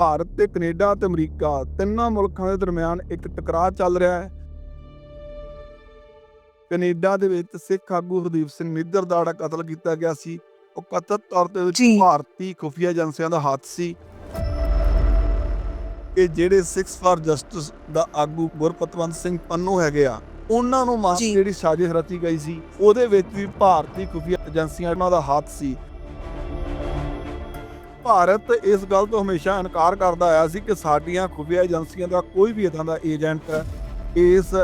ਭਾਰਤ ਤੇ ਕੈਨੇਡਾ ਤੇ ਅਮਰੀਕਾ ਤਿੰਨਾਂ ਮੁਲਕਾਂ ਦੇ ਦਰਮਿਆਨ ਇੱਕ ਟਕਰਾਅ ਚੱਲ ਰਿਹਾ ਹੈ ਕੈਨੇਡਾ ਦੇ ਵਿੱਚ ਸਿੱਖ ਆਗੂ ਹਰਦੀਪ ਸਿੰਘ ਨਿੱਦਰ ਦਾ ਜਿਹੜਾ ਕਤਲ ਕੀਤਾ ਗਿਆ ਸੀ ਉਹ ਕਥਿਤ ਤੌਰ ਤੇ ਵਿੱਚ। ਭਾਰਤੀ ਖੁਫੀਆ ਏਜੰਸੀਆਂ ਦਾ ਹੱਥ ਸੀ ਕਿ ਜਿਹੜੇ ਸਿਕਸ ਫਾਰ ਜਸਟਿਸ ਦਾ ਆਗੂ ਗੁਰਪਤਵੰਤ ਸਿੰਘ ਪੰਨੂ ਹੈਗੇ ਆ ਉਹਨਾਂ ਨੂੰ। ਦੀ ਜਿਹੜੀ ਸਾਜ਼ਿਸ਼ ਰਚੀ ਗਈ ਸੀ ਉਹਦੇ ਵਿੱਚ ਵੀ ਭਾਰਤੀ ਖੁਫੀਆ ਏਜੰਸੀਆਂ ਦਾ ਹੱਥ ਸੀ ਭਾਰਤ ਇਸ ਗੱਲ ਤੋਂ ਹਮੇਸ਼ਾ ਇਨਕਾਰ ਕਰਦਾ ਆਇਆ ਸੀ ਕਿ ਸਾਡੀਆਂ ਖੁਫੀਆ ਏਜੰਸੀਆਂ ਦਾ ਕੋਈ ਵੀ ਇਦਾਂ ਦਾ ਏਜੰਟ ਇਸ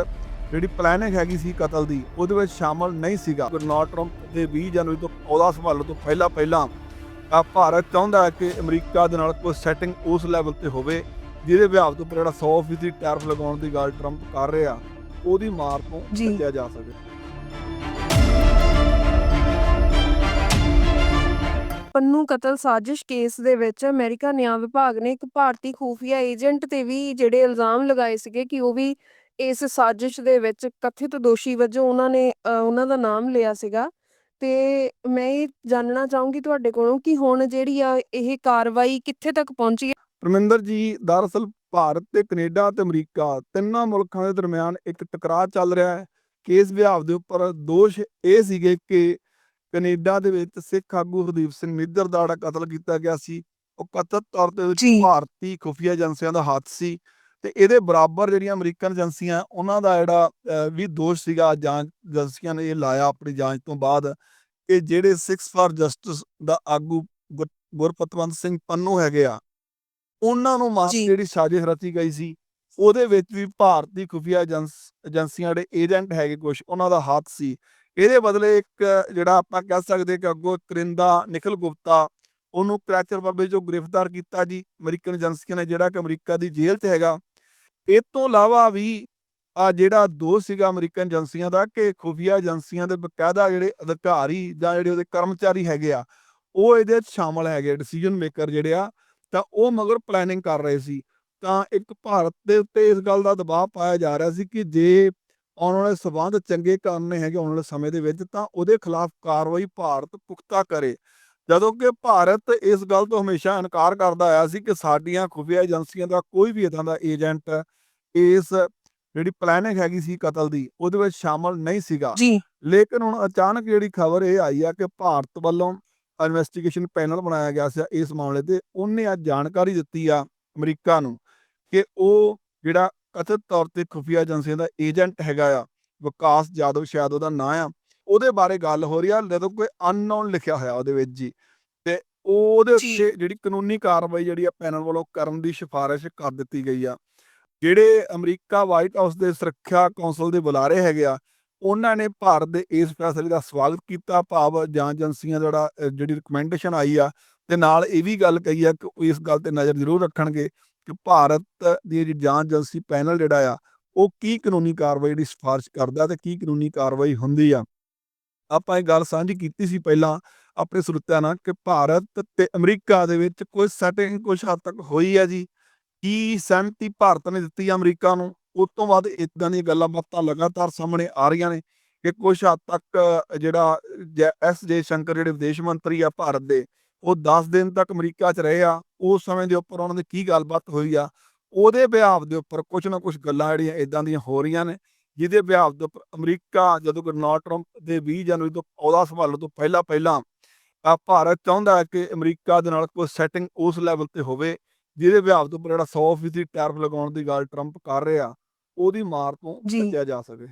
ਜਿਹੜੀ ਪਲੈਨਿੰਗ ਹੈਗੀ ਸੀ ਕਤਲ ਦੀ ਉਹਦੇ ਵਿੱਚ ਸ਼ਾਮਲ ਨਹੀਂ ਸੀਗਾ ਡੋਨਾਲਡ ਟਰੰਪ ਦੇ 20 ਜਨਵਰੀ ਤੋਂ ਅਹੁਦਾ ਸੰਭਾਲਣ ਤੋਂ ਪਹਿਲਾਂ ਪਹਿਲਾਂ ਆ ਭਾਰਤ ਚਾਹੁੰਦਾ ਹੈ ਕਿ ਅਮਰੀਕਾ ਦੇ ਨਾਲ ਕੋਈ ਸੈਟਿੰਗ ਉਸ ਲੈਵਲ ਤੇ ਹੋਵੇ ਜਿਹਦੇ ਵਿਆਹ ਤੋਂ ਉੱਪਰ ਜਿਹੜਾ 100% ਟੈਰਿਫ ਲਗਾਉਣ ਦੀ ਗੱਲ ਟਰੰਪ ਕਰ ਰਿਹਾ ਉਹਦੀ ਮਾਰ ਤੋਂ। ਬਚਿਆ ਜਾ ਸਕੇ ਪੰਨੂ ਕਤਲ ਸਾਜ਼ਿਸ਼ ਕੇਸ ਦੇ ਵਿੱਚ ਅਮਰੀਕਾ ਨਿਆਂ ਵਿਭਾਗ ਨੇ ਇੱਕ ਭਾਰਤੀ ਖੂਫੀਆ ਏਜੰਟ ਤੇ ਵੀ ਜਿਹੜੇ ਇਲਜ਼ਾਮ ਲਗਾਏ ਸੀਗੇ ਕਿ ਉਹ ਵੀ ਇਸ ਸਾਜ਼ਿਸ਼ ਦੇ ਵਿੱਚ ਕਥਿਤ ਦੋਸ਼ੀ ਵਜੋਂ ਉਹਨਾਂ ਨੇ ਉਹਨਾਂ ਦਾ ਨਾਮ ਲਿਆ ਸੀਗਾ। ਤੇ ਮੈਂ ਇਹ ਜਾਣਨਾ ਚਾਹੂੰਗੀ ਤੁਹਾਡੇ ਕੋਲੋਂ ਕਿ ਹੁਣ ਜਿਹੜੀ ਆ ਇਹ ਕਾਰਵਾਈ ਕਿੱਥੇ ਤੱਕ ਪਹੁੰਚੀ ਹੈ? ਪਰਮਿੰਦਰ ਜੀ, ਦਰਅਸਲ ਭਾਰਤ ਤੇ ਕੈਨੇਡਾ ਤੇ ਅਮਰੀਕਾ ਤਿੰਨਾਂ ਮੁਲਕਾਂ ਦੇ ਦਰਮਿਆਨ ਇੱਕ ਟਕਰਾਅ ਚੱਲ ਰਿਹਾ ਹੈ। ਕੇਸ ਵਿਹਾਰ ਦੇ ਉੱਪਰ ਦੋਸ਼ ਇਹ ਸੀਗੇ ਕਿ ਕੈਨੇਡਾ ਦੇ ਵਿੱਚ ਸਿੱਖ ਆਗੂ ਹਰਦੀਪ ਸਿੰਘ ਨਿੱਦਰ ਦਾ ਜਿਹੜਾ ਕਤਲ ਕੀਤਾ ਗਿਆ ਸੀ ਉਹ ਕਥਿਤ ਤੌਰ ਤੇ ਵਿੱਚ। ਭਾਰਤੀ ਖੁਫੀਆ ਏਜੰਸੀਆਂ ਦਾ ਹੱਥ ਸੀ ਤੇ ਇਹਦੇ ਬਰਾਬਰ ਜਿਹੜੀਆਂ ਅਮਰੀਕਨ ਏਜੰਸੀਆਂ ਉਹਨਾਂ ਦਾ ਜਿਹੜਾ ਵੀ ਦੋਸ਼ ਸੀਗਾ ਜਾਂਚ ਏਜੰਸੀਆਂ ਨੇ ਇਹ ਲਾਇਆ ਆਪਣੀ ਜਾਂਚ ਤੋਂ ਬਾਅਦ ਕਿ ਜਿਹੜੇ ਸਿਕਸ ਫਾਰ ਜਸਟਿਸ ਦਾ ਆਗੂ ਗੁਰ- ਗੁਰਪਤਵੰਤ ਸਿੰਘ ਪੰਨੂ ਹੈਗੇ ਆ ਉਹਨਾਂ ਨੂੰ ਜੀ। ਜਿਹੜੀ ਸਾਜ਼ਿਸ਼ ਰਚੀ ਗਈ ਸੀ ਉਹਦੇ ਵਿੱਚ ਵੀ ਭਾਰਤੀ ਖੁਫੀਆ ਏਜੰਸ- ਏਜੰਸੀਆਂ ਦੇ ਏਜੰਟ ਹੈਗੇ ਕੁਝ ਉਹਨਾਂ ਦਾ ਹੱਥ ਸੀ ਇਹਦੇ ਬਦਲੇ ਇੱਕ ਜਿਹੜਾ ਆਪਾਂ ਕਹਿ ਸਕਦੇ ਕਿ ਅੱਗੋਂ ਕਰਿੰਦਾ ਨਿਖਲ ਗੁਪਤਾ, ਉਹਨੂੰ ਕ੍ਰੈਚਰ ਬਾਬੇ ਚੋਂ ਗ੍ਰਿਫਤਾਰ ਕੀਤਾ ਜੀ, ਅਮਰੀਕਨ ਏਜੰਸੀਆਂ ਨੇ, ਜਿਹੜਾ ਕਿ ਅਮਰੀਕਾ ਦੀ ਜੇਲ੍ਹ 'ਚ ਹੈਗਾ। ਇਹ ਤੋਂ ਇਲਾਵਾ ਵੀ ਆ ਜਿਹੜਾ ਦੋਸ਼ ਸੀਗਾ ਅਮਰੀਕਨ ਏਜੰਸੀਆਂ ਦਾ ਕਿ ਖੁਫੀਆ ਏਜੰਸੀਆਂ ਦੇ ਬਕਾਇਦਾ ਜਿਹੜੇ ਅਧਿਕਾਰੀ ਜਾਂ ਜਿਹੜੇ ਉਹਦੇ ਕਰਮਚਾਰੀ ਹੈਗੇ ਆ, ਉਹ ਇਹਦੇ 'ਚ ਸ਼ਾਮਲ ਹੈਗੇ ਡਿਸੀਜਨ ਮੇਕਰ ਜਿਹੜੇ ਆ, ਤਾਂ ਉਹ ਮਗਰ ਪਲੈਨਿੰਗ ਕਰ ਰਹੇ ਸੀ। ਤਾਂ ਇੱਕ ਭਾਰਤ ਦੇ ਉੱਤੇ ਇਸ ਗੱਲ ਦਾ ਦਬਾਅ ਪਾਇਆ ਜਾ ਰਿਹਾ ਸੀ ਕਿ ਜੇ ਆਉਣ ਵਾਲੇ ਸਬੰਧ ਚੰਗੇ ਕਰਨੇ ਹੈਗੇ ਆਉਣ ਵਾਲੇ ਸਮੇਂ ਦੇ ਵਿੱਚ ਤਾਂ ਉਹਦੇ ਖਿਲਾਫ ਕਾਰਵਾਈ ਭਾਰਤ ਪੁਖਤਾ ਕਰੇ। ਜਦੋਂ ਕਿ ਭਾਰਤ ਇਸ ਗੱਲ ਤੋਂ ਹਮੇਸ਼ਾ ਇਨਕਾਰ ਕਰਦਾ ਆਇਆ ਸੀ ਕਿ ਸਾਡੀਆਂ ਖੁਫੀਆ ਏਜੰਸੀਆਂ ਦਾ ਕੋਈ ਵੀ ਇਦਾਂ ਦਾ ਏਜੰਟ ਇਸ ਜਿਹੜੀ ਪਲੈਨਿੰਗ ਹੈਗੀ ਸੀ ਕਤਲ ਦੀ ਉਹਦੇ ਵਿੱਚ ਸ਼ਾਮਲ ਨਹੀਂ ਸੀਗਾ। ਜੀ। ਲੇਕਿਨ ਹੁਣ ਅਚਾਨਕ ਜਿਹੜੀ ਖਬਰ ਇਹ ਆਈ ਆ ਕਿ ਭਾਰਤ ਵੱਲੋਂ ਇਨਵੈਸਟੀਗੇਸ਼ਨ ਪੈਨਲ ਬਣਾਇਆ ਗਿਆ ਸੀ ਇਸ ਮਾਮਲੇ ਤੇ ਉਹਨੇ ਅੱਜ ਜਾਣਕਾਰੀ ਦਿੱਤੀ ਆ ਅਮਰੀਕਾ ਨੂੰ ਕਿ ਉਹ ਜਿਹੜਾ ਕਥਿਤ ਤੌਰ ਤੇ ਖੁਫੀਆ ਏਜੰਸੀਆਂ ਦਾ ਏਜੰਟ ਹੈਗਾ ਆ ਵਿਕਾਸ ਜਾਦਵ ਸ਼ਾਇਦ ਉਹਦਾ ਨਾਂ ਆ ਉਹਦੇ ਬਾਰੇ ਗੱਲ ਹੋ ਰਹੀ ਆ ਜਦੋਂ ਕੋਈ ਅਨਨੋਨ ਲਿਖਿਆ ਹੋਇਆ ਉਹਦੇ ਵਿੱਚ ਜੀ। ਤੇ ਉਹਦੇ ਜੀ। ਉੱਤੇ ਜਿਹੜੀ ਕਾਨੂੰਨੀ ਕਾਰਵਾਈ ਜਿਹੜੀ ਆ ਪੈਨਲ ਵੱਲੋਂ ਕਰਨ ਦੀ ਸਿਫਾਰਿਸ਼ ਕਰ ਦਿੱਤੀ ਗਈ ਆ। ਜਿਹੜੇ ਅਮਰੀਕਾ ਵਾਈਟ ਹਾਊਸ ਦੇ ਸੁਰੱਖਿਆ ਕੌਂਸਲ ਦੇ ਬੁਲਾਰੇ ਹੈਗੇ ਆ ਉਹਨਾਂ ਨੇ ਭਾਰਤ ਦੇ ਇਸ ਫੈਸਲੇ ਦਾ ਸਵਾਗਤ ਕੀਤਾ ਭਾਵ ਜਾਂਚ ਏਜੰਸੀਆਂ ਜਿਹੜਾ ਜਿਹੜੀ ਰਿਕਮੈਂਡੇਸ਼ਨ ਆਈ ਆ ਤੇ ਨਾਲ ਇਹ ਵੀ ਗੱਲ ਕਹੀ ਆ ਕਿ ਇਸ ਗੱਲ ਤੇ ਨਜ਼ਰ ਜ਼ਰੂਰ ਰੱਖਣਗੇ। ਕਿ ਭਾਰਤ ਦੀ ਜਿਹੜੀ ਜਾਂਚ ਏਜੰਸੀ ਪੈਨਲ ਜਿਹੜਾ ਆ ਉਹ ਕੀ ਕਾਨੂੰਨੀ ਕਾਰਵਾਈ ਦੀ ਸਿਫਾਰਿਸ਼ ਕਰਦਾ ਤੇ ਕੀ ਕਾਨੂੰਨੀ ਕਾਰਵਾਈ ਹੁੰਦੀ ਆ। ਆਪਾਂ ਇਹ ਗੱਲ ਸਾਂਝੀ ਕੀਤੀ ਸੀ ਪਹਿਲਾਂ ਆਪਣੇ ਸਰੋਤਿਆਂ ਨਾਲ ਕਿ ਭਾਰਤ ਤੇ ਅਮਰੀਕਾ ਦੇ ਵਿੱਚ ਕੋਈ ਸੈਟਿੰਗ ਕੁਝ ਹੱਦ ਤੱਕ ਹੋਈ ਹੈ ਜੀ। ਕੀ ਸਹਿਮਤੀ ਭਾਰਤ ਨੇ ਦਿੱਤੀ ਆ ਅਮਰੀਕਾ ਨੂੰ? ਉਸ ਤੋਂ ਬਾਅਦ ਇਦਾਂ ਦੀਆਂ ਗੱਲਾਂ ਬਾਤਾਂ ਲਗਾਤਾਰ ਸਾਹਮਣੇ ਆ ਰਹੀਆਂ ਨੇ ਕਿ ਕੁਝ ਹੱਦ ਤੱਕ ਅ, ਜਿਹੜਾ ਐਸ ਜੇ ਸ਼ੰਕਰ ਜਿਹੜੇ ਵਿਦੇਸ਼ ਮੰਤਰੀ ਆ ਭਾਰਤ ਦੇ ਉਹ 10 ਦਿਨ ਤੱਕ ਅਮਰੀਕਾ 'ਚ ਰਹੇ ਆ ਉਸ ਸਮੇਂ ਦੇ ਉੱਪਰ ਉਹਨਾਂ ਦੀ ਕੀ ਗੱਲਬਾਤ ਹੋਈ ਆ ਉਹਦੇ ਬਿਹਾਵ ਦੇ ਉੱਪਰ ਕੁਝ ਨਾ ਕੁਝ ਗੱਲਾਂ ਜਿਹੜੀਆਂ ਇਦਾਂ ਦੀਆਂ ਹੋ ਰਹੀਆਂ ਨੇ ਜਿਹਦੇ ਬਿਹਾਵ ਦੇ ਉੱਪਰ ਅਮਰੀਕਾ ਜਦੋਂ ਡੋਨਾਲਡ ਟਰੰਪ ਦੇ 20 ਜਨਵਰੀ ਤੋਂ ਅਹੁਦਾ ਸੰਭਾਲਣ ਤੋਂ ਪਹਿਲਾਂ ਪਹਿਲਾਂ ਆ ਭਾਰਤ ਚਾਹੁੰਦਾ ਹੈ ਕਿ ਅਮਰੀਕਾ ਦੇ ਨਾਲ ਕੋਈ ਸੈਟਿੰਗ ਉਸ ਲੈਵਲ ਤੇ ਹੋਵੇ ਜਿਹਦੇ ਵਿਹਾਵ ਦੇ ਉੱਪਰ ਜਿਹੜਾ 100% ਟੈਰਿਫ ਲਗਾਉਣ ਦੀ ਗੱਲ ਟਰੰਪ ਕਰ ਰਿਹਾ ਉਹਦੀ ਮਾਰ ਤੋਂ। ਬਚਿਆ ਜਾ ਸਕੇ